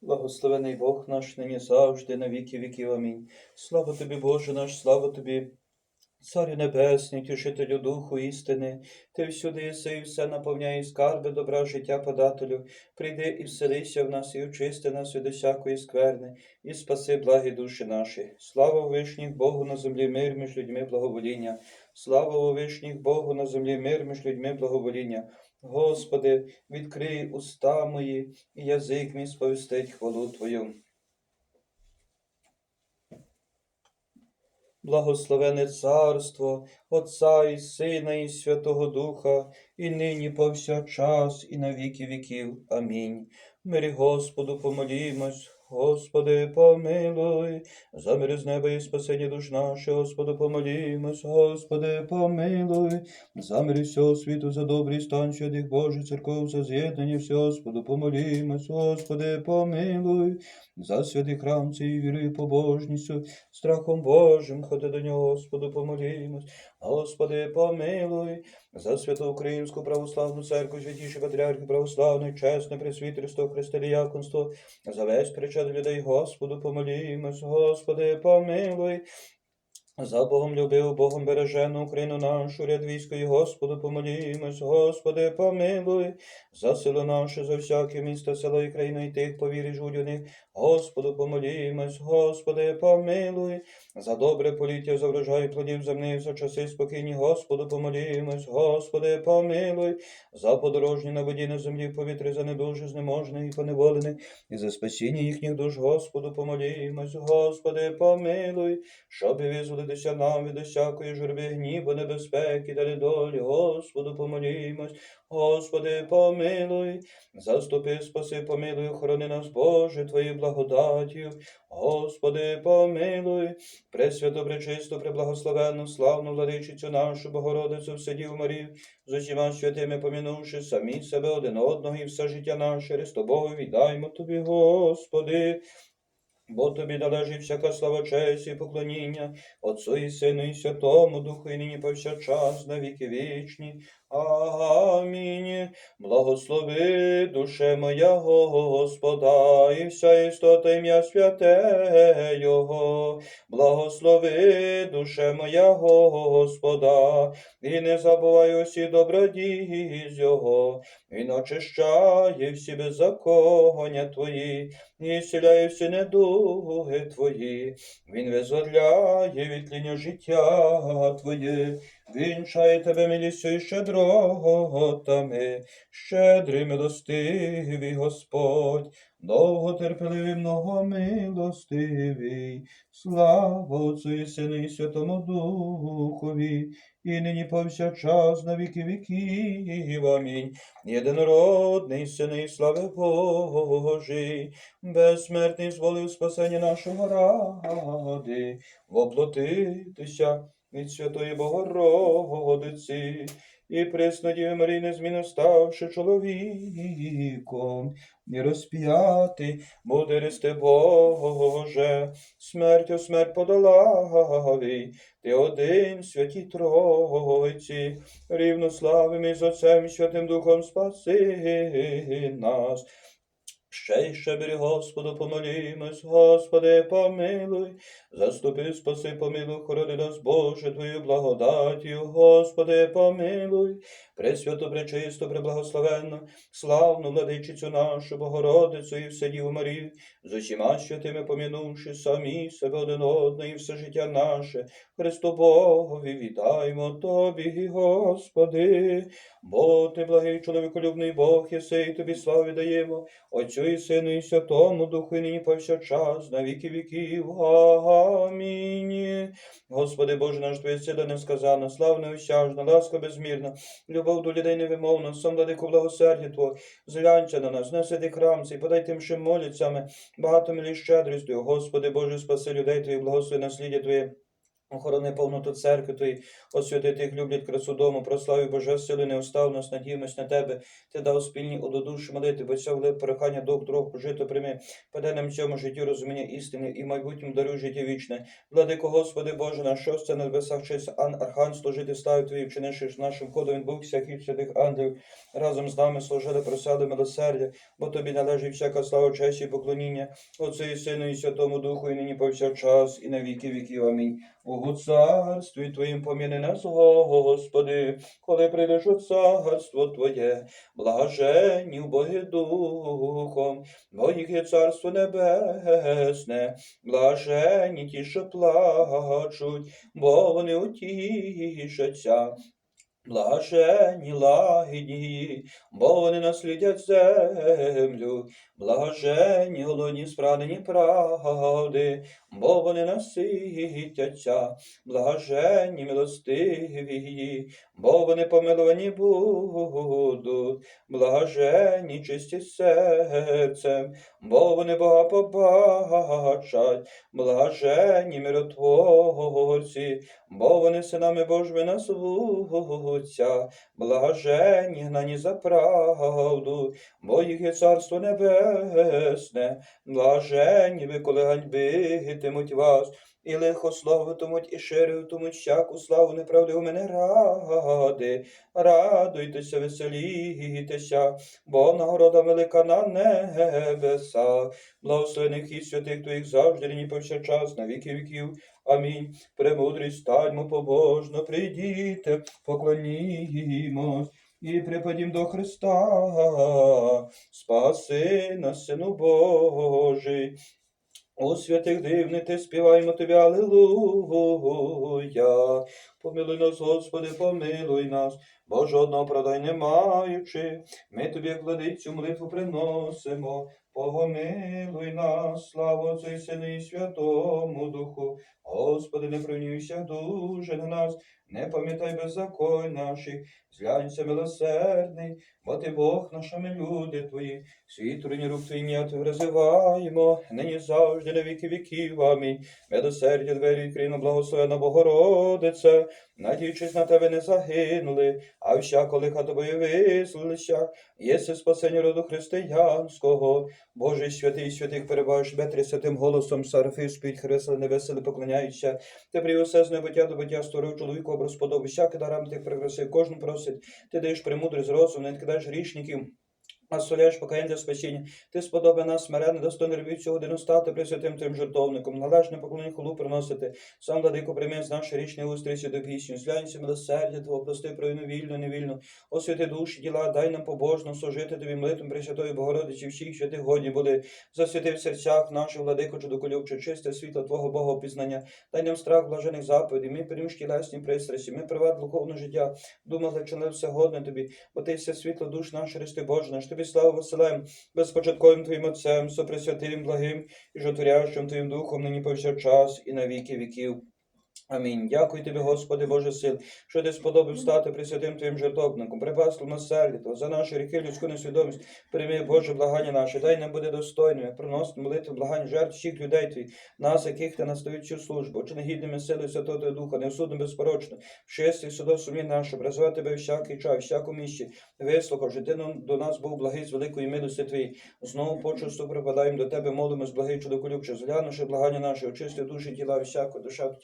Благословений Бог наш нині завжди, на віки віків. Амінь. Слава тобі, Боже наш, слава тобі, Царю Небесний, тішителю Духу істини, ти всюди єси і все наповняє скарби, добра життя подателю. Прийди і вселися в нас, і очисти нас від усякої скверни, і спаси благі душі наші. Слава вишніх Богу на землі, мир між людьми благовоління. Слава вишніх Богу на землі, мир між людьми благовоління. Господи, відкрий уста мої, і язик мій сповістить хвалу Твою. Благословене царство Отця і Сина, і Святого Духа, і нині повсякчас, і на віки віків. Амінь. Мирі Господу помолімось, Господи, помилуй, замир з неба і спасення душ наших, Господу помолімось, Господи, помилуй, замир всього світу, за добрий стан святих Божих церков, за з'єднання всього, Господу помолімось, Господи, помилуй, за святий храм цієї віри побожністю, страхом Божим, ходи до нього, Господу, помолімось. Господи, помилуй, за святу Українську православну церкву, святіші патріархи православної, чесне пресвітерство, християнство, за весь причад людей, Господу, помолімось, Господи, помилуй. За Богом любив, Богом бережену Україну нашу, ряд війської, Господу, помолімось, Господи, помилуй, за село наше, за всяке місто, село і країну, і тих повірі жудяних, Господу, помолімось, Господи, помилуй, за добре поліття, за врожай плодів земних, за часи спокійні, Господу, помолімось, Господи, помилуй, за подорожні на воді на землі, в повітрі, за недужі, знеможених і поневолених, і за спасіння їхніх душ, Господу, помолімось, Господи, помилуй, щоб визволитися нам від усякої журби, гніву, небезпеки та недолі, Господу, помолімось, Господи, помилуй, заступи, спаси, помилуй, охорони нас, Боже, Твої Твоєю благодаттю, Господи, помилуй, Пресвято, пречисто, преблагословенну, славну владичицю нашу, Богородицю, всидів Марію, з усіма святими помінувши самі себе один одного і все життя наше, Христо Богу, віддаймо Тобі, Господи. Бо тобі належить всяка слава, честь і поклоніння, Отцу і Сину, і Святому Духу, і нині повсякчас, на віки вічні. Амінь. Благослови душе моя Господа, і вся істота ім'я святе Його. Благослови душе моя Господа, і не забувай усі добродії з Його. Він очищає всі беззаконня Твої, і зціляє всі недуги Твої. Він визволяє від життя Твоє. Вінчає тебе милістю і щедротами, щедрий милостивий Господь, довготерпеливий многомилостивий, слава Отцу і Сину і Святому Духові, і нині повсякчас на віки віків. Амінь. Єдинородний сини, слави Божий, безсмертний зволив спасення нашого ради, воплотитися від Святої Богородиці, і преснодіви Марії незмінно ставши чоловіком, і розп'ятий буде рести Боже, смертю смерть подолавий, ти один, святі Тройці, рівно славим з Отцем Святим Духом спаси нас. Ще й ще бери, Господу, помолімось, Господи, помилуй, заступи, спаси, помилуй, хорони нас, Боже, Твою благодаттю, Господи, помилуй, Пресвято, пречисто, преблагословенну, славну владичицю нашу, Богородицю і вседіву Марію, з усіма святими помінувши самі себе один одного і все життя наше, Христу Богові, вітаємо Тобі, Господи, бо Ти благий чоловіколюбний Бог, єси, і Тобі славу віддаємо, Отцю і Сину, і Святому Духу, і нині повсякчас, на віки віків. Амінь. Господи Боже наш, Твоє сила несказана, славна, осяжна, ласка безмірна, любов до людей невимовна, сам владику благосердя Твого, зглянься на нас, неси ти храм цей, подай тим, що моляться, багато щедрістю, Господи Боже, спаси людей Твоїх, благослови наслідя Твоє. Охорони повноту церкви Твої, освяти тих люблять красу дому, прославі Боже сили, неуставност, надіємось на Тебе, Ти дав спільні ододуші молити, бо ця велике прохання до трох пожито прийми, подай нам цьому життю розуміння істини і майбутньому даруй життя вічне. Владико Господи Боже, на що це на небесах честь ан архан служити славі Твої, вчинивши нашим ходом Бог всяких святих ангелів, разом з нами служили, просяли милосердя, бо Тобі належить всяка слава, честь і поклоніння, Отцю і Сину і Святому Духу, і нині повсякчас, і на віки віків. Амінь. У царстві Твоїм поміни нас, Господи, коли прийдеш у царство Твоє, блаженні в Боги Духом, бо їх є царство небесне, блаженні ті, що плачуть, бо вони утішаться. Блаженні лагідні, бо вони наслідять землю, блаженні голодні спранені правди, бо вони наситяться, блаженні милостиві, бо вони помилувані будуть, блаженні чисті серцем, бо вони Бога побачать, блаженні миротворці, бо вони синами Божими назвуться, блаженні гнані за правду, бо їх є царство небесне, блаженні ви, коли ганьбитимуть вас, і лихословитимуть, і ширитимуть всяку славу неправди у мене ради. Радуйтеся, веселітеся, бо нагорода велика на небесах, благословених і святих твоїх завжди, нині повсякчас, на віки віків. Амінь. Премудрість станьмо побожно, прийдіте, поклонімось і припадім до Христа, спаси нас, Сину Божий. У святих дивний, ти співаємо тобі, Аллилуйя. Помилуй нас, Господи, помилуй нас, бо жодного продай не маючи. Ми тобі як владицю молитву приносимо. Помилуй нас, слава Отцю і і Святому Духу. Господи, не пройнюйся дуже на нас, не пам'ятай беззаконь наших, зглянься милосердний, бо ти Бог нашими люди твої, світлені рук твої не розиваємо, нині завжди на віки віків. Амінь. Милосердя двері відкрино, благословена Богородице, надіючись на тебе не загинули, а всяко лиха тобою вислалися, єси спасення роду християнського. Божий святий святих перебуваєш Бетрі святим голосом сарафи спіть хресли небесели поклоняються. Ти при усе з небуття до буття створив чоловіку образ подоби, всяке дарам тих прикрасив, кожен просить. Ти даєш премудрість розум, не відкидаєш грішників. А соляєш для спасіння. Ти сподоби нас смиренно, достойно робів цю годину стати присвятим твоїм жертовником, належне поклоніння хулу приносити. Сам владико прийми з наші річні устрічі до пісню. Зглянься милосердя Твого, прости провину вільно, невільно. Освяти душі, діла, дай нам побожно служити тобі молитвам Пресвятої Богородиці, всіх святих годні були. Засвяти в серцях наших, владико, чудоколюбче, чисте світло Твого Бога пізнання. Дай нам страх блажених заповідей, ми переміж тілесні пристрасті, ми приват духовне життя, думали, чинили все годне тобі, бо ти все світло душ наш, Христи Боже наш, тобі слава Василем, безпочатковим Твоїм Отцем, супресвятим, благим і жотворящим Твоїм Духом, нині повсякчас і на віки віків. Амінь. Дякую тобі, Господи Боже сил, що ти сподобав стати присвятим Твоїм жертовником, припасло на сердито, за наші гріхи, людську несвідомість, прийми Боже благання наше, дай нам буде достойними, приносити молитви, благань, жертв всіх людей Твій, нас, яких ти наставив цю службу, чи негідними сили Святого Духа, невсудно безпорочно, в честі судов сумі нашу, призвати тебе всякий час, всяку місці, вислухав, що ти до нас був благий з великої милості Твої, знову почувству припадаємо до тебе, молимось, благий чудоколюбче, зглянувши благання наше, очисти душі тіла всяку, душа в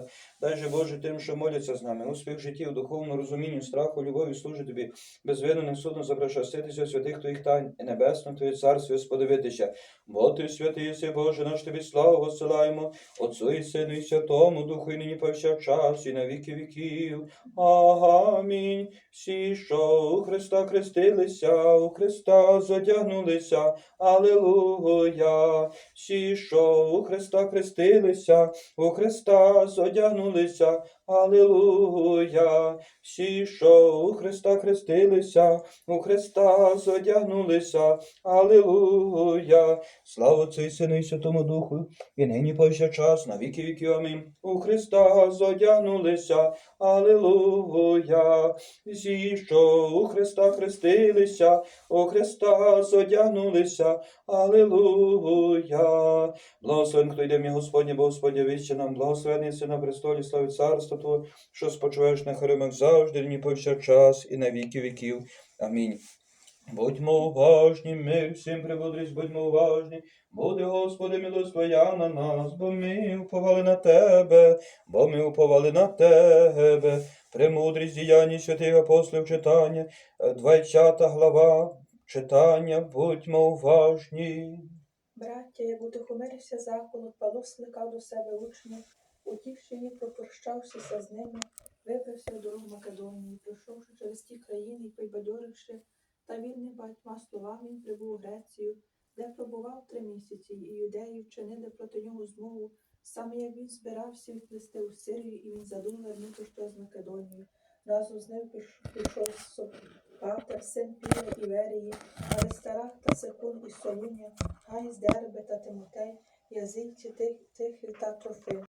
сквер, дай же Боже тим, що моляться з нами, успіх в житті, в духовному розумінні, страху, любові, служить тобі, безвинним судно запрошаститися святих твоїх тайн і небесно Твоє царство сподивитися. Бо ти святий єси, Боже, наш тобі славу посилаємо, Отцу і Сину і Святому Духу, і нині повсякчас, і на віки віків. Амінь. Всі, що у Христа хрестилися, у Христа задягнулися. Алілуя. Всі, що у Христа хрестилися, у Христа зодягнулися. Алілуя. Всі, що у Христа хрестилися, у Христа зодягнулися. Алілуя. Слава і Сину і Святому Духу, і нині повсякчас, на віки віків. Амінь. У Христа зодягнулися. Алілуя. Всі, що у Христа хрестилися, у Христа зодягнулися. Алілуя. Благословен, хто йде мій Господнє, бо Господня віще нам, благословений си на престолі, слави царство Твого, що спочиваєш на хоримах завжди, нині повсякчас і на віки віків. Амінь. Будьмо уважні, мир всім прибудрість, будьмо уважні. Буде, Господи, милость Твоя на нас, бо ми уповали на Тебе, бо ми уповали на Тебе. Премудрість діяння святих апостолів читання, е, 20 глава читання, будьмо уважні. Браття, як утихомирився заклад, Павло скликав до себе учнів, утішені, попрощавшися з ними, вибрався в дорогу Македонії, пройшовши через ті країни і підбадьоривши, та вільним багатьма словами він прибув у Грецію, де пробував три місяці, і юдеї вчинили проти нього змову, саме як він збирався відплисти у Сирію, і він задумав вернути що з Македонією. Разом з ним піш- пішов Патер, син Піра Іверії, Аристарах та Секун із Солуня, Гай з Дерби та Тимотей, Язильці Тих, Тихий та Трофим.